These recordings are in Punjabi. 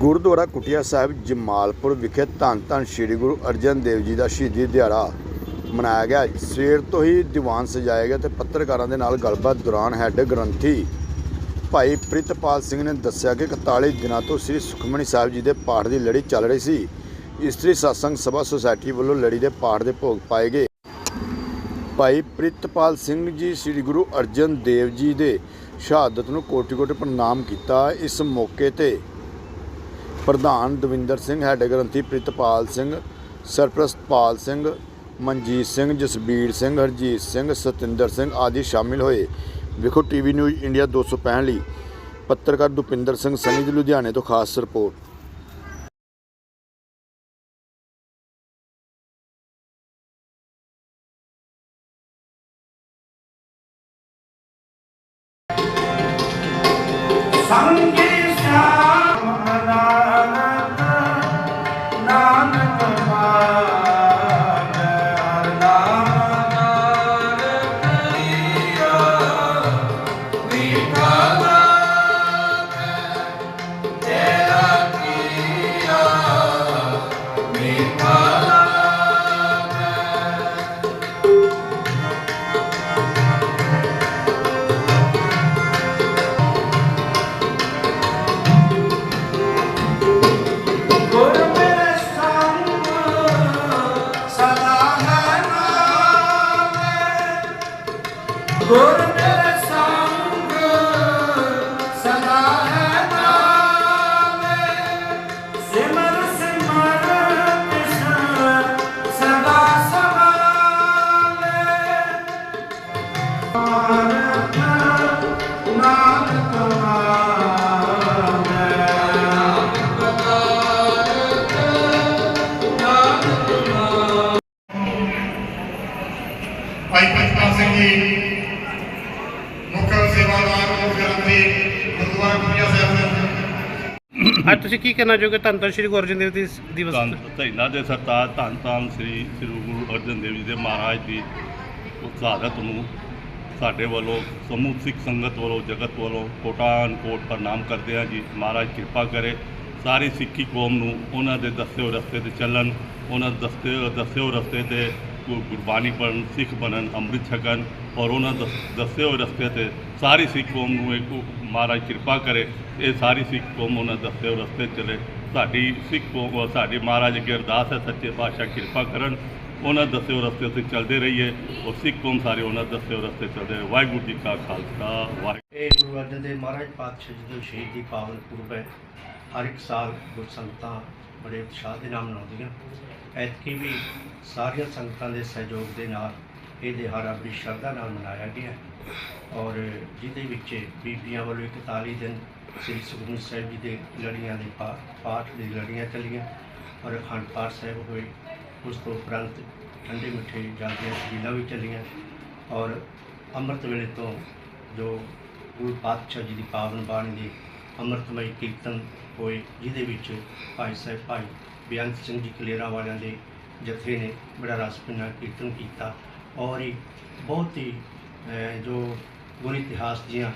ਗੁਰਦੁਆਰਾ ਕੁਟਿਆ ਸਾਹਿਬ ਜਮਾਲਪੁਰ ਵਿਖੇ ਧੰਨ ਧੰਨ ਸ੍ਰੀ ਗੁਰੂ ਅਰਜਨ ਦੇਵ ਜੀ ਦਾ ਸ਼ਹੀਦੀ ਦਿਹਾੜਾ ਮਨਾਇਆ ਗਿਆ। ਸਵੇਰ ਤੋਂ ਹੀ ਦੀਵਾਨ ਸਜਾਇਆ ਗਿਆ ਤੇ ਪੱਤਰਕਾਰਾਂ ਦੇ ਨਾਲ ਗੱਲਬਾਤ ਦੌਰਾਨ ਹੈੱਡ ਗ੍ਰੰਥੀ ਭਾਈ ਪ੍ਰਿਤਪਾਲ ਸਿੰਘ ਨੇ ਦੱਸਿਆ ਕਿ 41 ਦਿਨਾਂ ਤੋਂ ਸ੍ਰੀ ਸੁਖਮਨੀ ਸਾਹਿਬ ਜੀ ਦੇ ਪਾਠ ਦੀ ਲੜੀ ਚੱਲ ਰਹੀ ਸੀ। ਇਸਤਰੀ satsang ਸਭਾ ਸੁਸਾਇਟੀ ਵੱਲੋਂ ਲੜੀ ਦੇ ਪਾਠ ਦੇ ਭੋਗ ਪਾਏ ਗਏ। ਭਾਈ ਪ੍ਰਿਤਪਾਲ ਸਿੰਘ ਜੀ ਸ੍ਰੀ ਗੁਰੂ ਅਰਜਨ ਦੇਵ ਜੀ ਦੇ ਸ਼ਹਾਦਤ ਨੂੰ ਕੋਟि-ਕੋਟਿ ਪ੍ਰਣਾਮ ਕੀਤਾ। ਇਸ ਮੌਕੇ ਤੇ ਪ੍ਰਧਾਨ ਦਵਿੰਦਰ ਸਿੰਘ, ਹੈੱਡ ਗ੍ਰੰਥੀ ਪ੍ਰਿਤਪਾਲ ਸਿੰਘ, ਸਰਪ੍ਰਸਤਪਾਲ ਸਿੰਘ, ਮਨਜੀਤ ਸਿੰਘ, ਜਸਬੀਰ ਸਿੰਘ, ਹਰਜੀਤ ਸਿੰਘ, ਸਤਿੰਦਰ ਸਿੰਘ ਆਦਿ ਸ਼ਾਮਿਲ ਹੋਏ। ਵੇਖੋ ਟੀਵੀ ਨਿਊਜ਼ ਇੰਡੀਆ 265 ਲਈ। ਪੱਤਰਕਾਰ ਦੁਪਿੰਦਰ ਸਿੰਘ ਸਨੀ ਦੀ ਲੁਧਿਆਣੇ ਤੋਂ ਖਾਸ ਰਿਪੋਰਟ। ਸੰਗੀ ਅੱਜ ਤੁਸੀਂ ਕੀ ਕਹਿਣਾ ਚਾਹੋਗੇ? ਧੰਨ ਧੰਨ ਸ਼੍ਰੀ ਗੁਰੂ ਅਰਜਨ ਦੇਵ ਜੀ ਦਿਵਸ ਧੰਨ ਧੰਨਾ ਦੇ ਸਰਤਾਜ ਧੰਨ ਧੰਨ ਸ੍ਰੀ ਸ੍ਰੀ ਗੁਰੂ ਅਰਜਨ ਦੇਵ ਜੀ ਦੇ ਮਹਾਰਾਜ ਦੀ ਉਤਸਾਹਤ ਨੂੰ ਸਾਡੇ ਵੱਲੋਂ ਸਮੂਹ ਸਿੱਖ ਸੰਗਤ ਵੱਲੋਂ ਜਗਤ ਵੱਲੋਂ ਕੋਟਾਨ ਕੋਟ ਪ੍ਰਣਾਮ ਕਰਦੇ ਹਾਂ ਜੀ। ਮਹਾਰਾਜ ਕਿਰਪਾ ਕਰੇ ਸਾਰੀ ਸਿੱਖੀ ਕੌਮ ਨੂੰ ਉਹਨਾਂ ਦੇ ਦੱਸੇ ਹੋਏ ਰਸਤੇ ਤੇ ਚੱਲਣ ਉਹਨਾਂ ਦੱਸੇ ਦੱਸੇ ਹੋਏ ਰਸਤੇ ਤੇ ਗੁਰਬਾਣੀ ਪੜ੍ਹਨ ਸਿੱਖ ਬਣਨ ਅੰਮ੍ਰਿਤ ਛਕਣ ਔਰ ਉਹਨਾਂ ਦੇ ਦੱਸੇ ਹੋਏ ਰਸਤੇ ਤੇ ਸਾਰੀ ਸਿੱਖ ਕੌਮ ਨੂੰ ਇੱਕ ਮਹਾਰਾਜ ਕਿਰਪਾ ਕਰੇ ਇਹ ਸਾਰੀ ਸਿੱਖ ਕੌਮ ਉਹਨਾਂ ਦੇ ਦੱਸੇ ਹੋਏ ਰਸਤੇ ਚਲੇ ਸਾਡੀ ਸਿੱਖ ਕੌਮ ਸਾਡੇ ਮਹਾਰਾਜ ਅੱਗੇ ਅਰਦਾਸ ਹੈ ਸੱਚੇ ਪਾਤਸ਼ਾਹ ਕਿਰਪਾ ਕਰਨ ਉਹਨਾਂ ਦੇ ਦੱਸੇ ਹੋਏ ਰਸਤੇ ਉੱਤੇ ਚੱਲਦੇ ਰਹੀਏ ਔਰ ਸਿੱਖ ਕੌਮ ਸਾਰੇ ਉਹਨਾਂ ਦੇ ਦੱਸੇ ਹੋਏ ਰਸਤੇ ਚੱਲਦੇ ਰਹੇ ਵਾਹਿਗੁਰੂ ਜੀ ਕਾ ਖਾਲਸਾ ਵਾਹਿਗੁਰੂ ਇਹ ਗੁਰੂ ਅਰਜਨ ਦੇਵ ਮਹਾਰਾਜ ਪਾਤਸ਼ਾਹ ਜੀ ਦੇ ਸ਼ਹੀਦੀ ਪਾਵਨ ਪੁਰਬ ਹੈ। ਹਰ ਇੱਕ ਸਾਲ ਗੁਰ ਸੰਗਤਾਂ ਬੜੇ ਉਤਸ਼ਾਹ ਦੇ ਨਾਲ ਮਨਾਉਂਦੀਆਂ ਐਤਕੀ ਵੀ ਸਾਰੀਆਂ ਸੰਗਤਾਂ ਦੇ ਸਹਿਯੋਗ ਦੇ ਨਾਲ ਇਹ ਦਿਹਾੜਾ ਬੜੀ ਸ਼ਰਧਾ ਨਾਲ ਮਨਾਇਆ ਗਿਆ ਔਰ ਜਿਹਦੇ ਵਿੱਚ ਬੀਬੀਆਂ ਵੱਲੋਂ 41 ਦਿਨ ਸ੍ਰੀ ਸੁਖਮਨੀ ਸਾਹਿਬ ਜੀ ਦੇ ਲੜੀਆਂ ਦੇ ਪਾ- ਪਾਠ ਦੀ ਲੜੀਆਂ ਚੱਲੀਆਂ ਔਰ ਅਖੰਡ ਪਾਠ ਸਾਹਿਬ ਹੋਏ, ਉਸ ਤੋਂ ਉਪਰੰਤ ਠੰਡੇ ਮਿੱਠੇ ਜਲ ਦੀਆਂ ਵੀ ਚੱਲੀਆਂ ਔਰ ਅੰਮ੍ਰਿਤ ਵੇਲੇ ਤੋਂ ਜੋ ਗੁਰੂ ਪਾਤਸ਼ਾਹ ਜੀ ਦੀ ਪਾਵਨ ਬਾਣੀ ਦੇ ਅੰਮ੍ਰਿਤਮਈ ਕੀਰਤਨ ਹੋਏ, ਜਿਹਦੇ ਵਿੱਚ ਭਾਈ ਸਾਹਿਬ, ਭਾਈ ਬੇਅੰਤ ਸਿੰਘ ਜੀ ਕਲੇਰਾ ਵਾਲਿਆਂ ਦੇ ਜਥੇ ਨੇ ਬੜਾ ਰਸ ਰਸਪਿਨਾ ਕੀਰਤਨ ਕੀਤਾ ਔਰ ਇਹ ਬਹੁਤ ਹੀ ਜੋ ਗੁਰ ਇਤਿਹਾਸ ਦੀਆਂ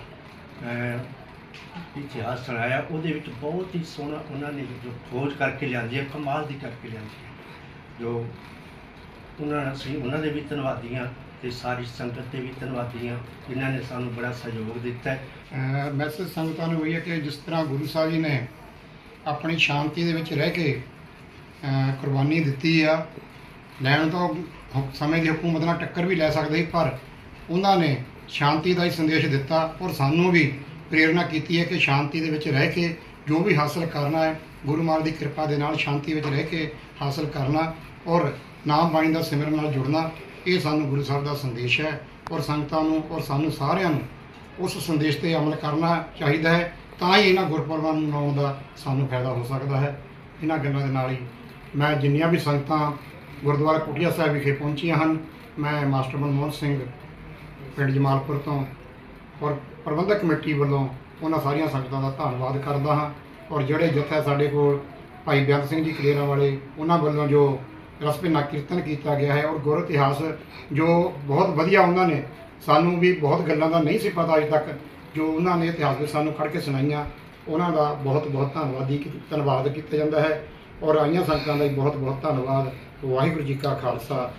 ਇਤਿਹਾਸ ਸੁਣਾਇਆ, ਉਹਦੇ ਵਿੱਚ ਬਹੁਤ ਹੀ ਸੋਹਣਾ ਉਹਨਾਂ ਨੇ ਜੋ ਖੋਜ ਕਰਕੇ ਲਿਆਂਦੀ ਹੈ, ਕਮਾਲ ਦੀ ਕਰਕੇ ਲਿਆਂਦੀ ਹੈ, ਜੋ ਉਹਨਾਂ, ਅਸੀਂ ਉਹਨਾਂ ਦੇ ਵੀ ਧੰਨਵਾਦੀ ਹਾਂ। ਤੇ ਸਾਰੀ ਸੰਗਤ 'ਤੇ ਵੀ ਧੰਨਵਾਦੀ ਹਾਂ ਜਿਨ੍ਹਾਂ ਨੇ ਸਾਨੂੰ ਬੜਾ ਸਹਿਯੋਗ ਦਿੱਤਾ ਮੈਸੇਜ ਸੰਗਤਾਂ ਨੂੰ ਇਹ ਹੈ ਕਿ ਜਿਸ ਤਰ੍ਹਾਂ ਗੁਰੂ ਸਾਹਿਬ ਜੀ ਨੇ ਆਪਣੀ ਸ਼ਾਂਤੀ ਦੇ ਵਿੱਚ ਰਹਿ ਕੇ ਕੁਰਬਾਨੀ ਦਿੱਤੀ ਆ, ਲੈਣ ਤੋਂ ਸਮੇਂ ਦੀ ਹਕੂਮਤ ਨਾਲ ਟੱਕਰ ਵੀ ਲੈ ਸਕਦੇ ਸੀ, ਪਰ ਉਹਨਾਂ ਨੇ ਸ਼ਾਂਤੀ ਦਾ ਹੀ ਸੰਦੇਸ਼ ਦਿੱਤਾ ਔਰ ਸਾਨੂੰ ਵੀ ਪ੍ਰੇਰਣਾ ਕੀਤੀ ਹੈ ਕਿ ਸ਼ਾਂਤੀ ਦੇ ਵਿੱਚ ਰਹਿ ਕੇ ਜੋ ਵੀ ਹਾਸਲ ਕਰਨਾ ਹੈ, ਗੁਰੂ ਮਹਾਰਾਜ ਦੀ ਕਿਰਪਾ ਦੇ ਨਾਲ ਸ਼ਾਂਤੀ ਵਿੱਚ ਰਹਿ ਕੇ ਹਾਸਲ ਕਰਨਾ ਔਰ ਨਾਮ ਬਾਣੀ ਦਾ ਸਿਮਰਨ ਨਾਲ ਜੁੜਨਾ ਇਹ ਸਾਨੂੰ ਗੁਰੂ ਸਾਹਿਬ ਦਾ ਸੰਦੇਸ਼ ਹੈ ਔਰ ਸੰਗਤਾਂ ਨੂੰ ਔਰ ਸਾਨੂੰ ਸਾਰਿਆਂ ਨੂੰ ਉਸ ਸੰਦੇਸ਼ ਤੇ ਅਮਲ ਕਰਨਾ ਚਾਹੀਦਾ ਹੈ ਤਾਂ ਹੀ ਇਹਨਾਂ ਗੁਰਪੁਰਬਾਂ ਨੂੰ ਮਨਾਉਣ ਦਾ ਸਾਨੂੰ ਫਾਇਦਾ ਹੋ ਸਕਦਾ ਹੈ। ਇਹਨਾਂ ਗੱਲਾਂ ਦੇ ਨਾਲ ਹੀ ਮੈਂ ਜਿੰਨੀਆਂ ਵੀ ਸੰਗਤਾਂ ਗੁਰਦੁਆਰਾ ਕੁਟੀਆ ਸਾਹਿਬ ਵਿਖੇ ਪਹੁੰਚੀਆਂ ਹਨ, ਮੈਂ ਮਾਸਟਰ ਮਨਮੋਹਨ ਸਿੰਘ ਪਿੰਡ ਜਮਾਲਪੁਰ ਤੋਂ ਔਰ ਪ੍ਰਬੰਧਕ ਕਮੇਟੀ ਵੱਲੋਂ ਉਹਨਾਂ ਸਾਰੀਆਂ ਸੰਗਤਾਂ ਦਾ ਧੰਨਵਾਦ ਕਰਦਾ ਹਾਂ ਔਰ ਜਿਹੜੇ ਜਥੇ ਸਾਡੇ ਕੋਲ ਭਾਈ ਬੇਅੰਤ ਸਿੰਘ ਜੀ ਕਲੇਰਾਂ ਵਾਲੇ, ਉਹਨਾਂ ਵੱਲੋਂ ਜੋ ਰਸਪਿਨਾ ਕੀਰਤਨ ਕੀਤਾ ਗਿਆ ਹੈ ਔਰ ਗੁਰ ਇਤਿਹਾਸ ਜੋ ਬਹੁਤ ਵਧੀਆ ਉਹਨਾਂ ਨੇ ਸਾਨੂੰ ਵੀ ਬਹੁਤ ਗੱਲਾਂ ਦਾ ਨਹੀਂ ਸੀ ਪਤਾ ਅਜੇ ਤੱਕ, ਜੋ ਉਹਨਾਂ ਨੇ ਇਤਿਹਾਸ ਵਿੱਚ ਸਾਨੂੰ ਖੜ ਕੇ ਸੁਣਾਈਆਂ, ਉਹਨਾਂ ਦਾ ਬਹੁਤ ਬਹੁਤ ਧੰਨਵਾਦੀ ਧੰਨਵਾਦ ਕੀਤਾ ਜਾਂਦਾ ਹੈ ਔਰ ਆਈਆਂ ਸੰਗਤਾਂ ਦਾ ਬਹੁਤ ਬਹੁਤ ਧੰਨਵਾਦ। ਵਾਹਿਗੁਰੂ ਜੀ ਕਾ ਖਾਲਸਾ।